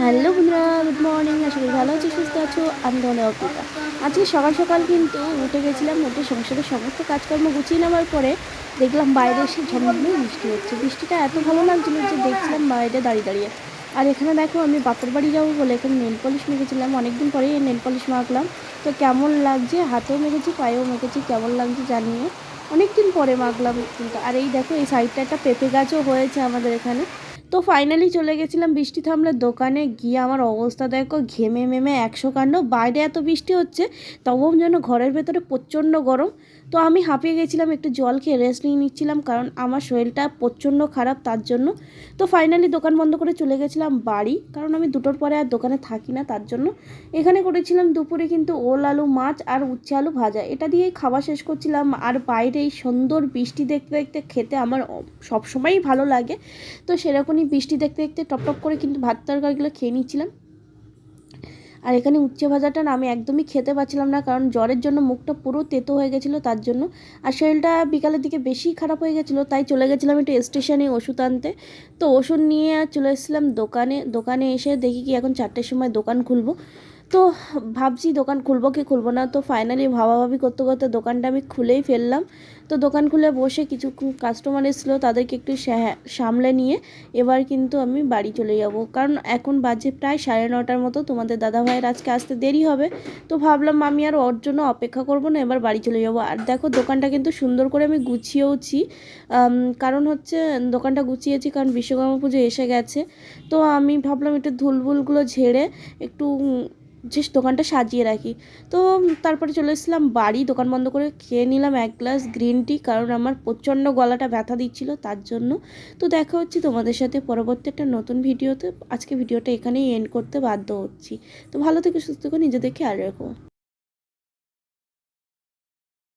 Hello বন্ধুরা, good morning. আশা করি ভালো আছি, সুস্থ আছো, আমি তোমাদের অর্পিতা আজকে সকাল সকাল কিন্তু উঠে গেছিলাম, উঠে সংসারের সমস্ত কাজকর্ম গুছিয়ে নেওয়ার পরে দেখলাম বাইরে এসে ঝমঝমে বৃষ্টি হচ্ছে। বৃষ্টিটা এত ভালো লাগছিল যে দেখছিলাম বাইরে দাঁড়িয়ে দাঁড়িয়ে। আর এখানে দেখো, আমি বাপের বাড়ি যাব বলে এখানে নেল পলিশ মেখেছিলাম। অনেকদিন পরেই নেল পলিশ মাখলাম। তো কেমন লাগছে? হাতেও মেখেছি, পায়েও মেখেছি, কেমন লাগছে জানিয়ে অনেক দিন পরে মাখলাম কিন্তু। আর এই দেখো, এই সাইডটা একটা পেঁপে গাছও হয়েছে আমাদের এখানে। তো ফাইনালি চলে গেছিলাম বৃষ্টি থামলে দোকানে। গিয়ে আমার অবস্থা দেখো, ঘেমে মেমে একশো কাণ্ড। বাইরে এত বৃষ্টি হচ্ছে, তবুও যেন ঘরের ভেতরে প্রচণ্ড গরম। তো আমি হাঁপিয়ে গেছিলাম, একটু জল খেয়ে রেস্ট নিয়ে নিচ্ছিলাম, কারণ আমার শরীরটা প্রচণ্ড খারাপ তার জন্য। তো ফাইনালি দোকান বন্ধ করে চলে গেছিলাম বাড়ি, কারণ আমি দুটোর পরে আর দোকানে থাকি না তার জন্য। এখানে করেছিলাম দুপুরে কিন্তু ওল আলু, মাছ আর উচ্ছে আলু ভাজা। এটা দিয়েই খাওয়া শেষ করছিলাম, আর বাইরে এই সুন্দর বৃষ্টি দেখতে দেখতে খেতে আমার সবসময়ই ভালো লাগে। তো সেরকমই বৃষ্টি দেখতে দেখতে টপ টপ করে কিন্তু ভাত তরকারিগুলো খেয়ে নিচ্ছিলাম। আর এখানে উচ্ছে ভাজাটা না আমি একদমই খেতে পারছিলাম না কারণ জ্বরের জন্য মুখটা পুরো তেতো হয়ে গেছিল তার জন্য। আর শরীরটা বিকালের দিকে বেশি খারাপ হয়ে গেছিল, তাই চলে গেছিলাম একটু স্টেশনে ওষুধ আনতে। তো ওষুধ নিয়ে চলে এসেছিলাম দোকানে দোকানে এসে দেখি কি এখন চারটের সময় দোকান খুলবো। তো ভাবছি দোকান খুলবো কি খুলবো না। তো ফাইনালি ভাবাভাবি করতে করতে দোকানটা আমি খুলেই ফেললাম। তো দোকান খুলে বসে কিছু কাস্টমার এসেছিল তাদেরকে একটু সামলে নিয়ে এবার কিন্তু আমি বাড়ি চলে যাব। কারণ এখন বাজে প্রায় সাড়ে নটার মতো, তোমাদের দাদাভাইয়ের আজকে আসতে দেরি হবে। তো ভাবলাম আমি আর ওর জন্য অপেক্ষা করব না, এবার বাড়ি চলে যাব। আর দেখো দোকানটা কিন্তু সুন্দর করে আমি গুছিয়েওছি। কারণ হচ্ছে দোকানটা গুছিয়েছি কারণ বিশ্বকর্মা পুজো এসে গেছে। তো আমি ভাবলাম একটু ধুলভুলগুলো ঝেড়ে একটু যে দোকানটা সাজিয়ে রাখি। তো তারপরে চলে এসেছিলাম বাড়ি, দোকান বন্ধ করে খেয়ে নিলাম এক গ্লাস গ্রিন টি, কারণ আমার প্রচণ্ড গলাটা ব্যথা দিচ্ছিল তার জন্য। তো দেখা হচ্ছে তোমাদের সাথে পরবর্তী একটা নতুন ভিডিওতে। আজকে ভিডিওটা এখানেই এন্ড করতে বাধ্য হচ্ছি। তো ভালো থেকে, সুস্থ করে নিজেদের খেয়াল রেখো।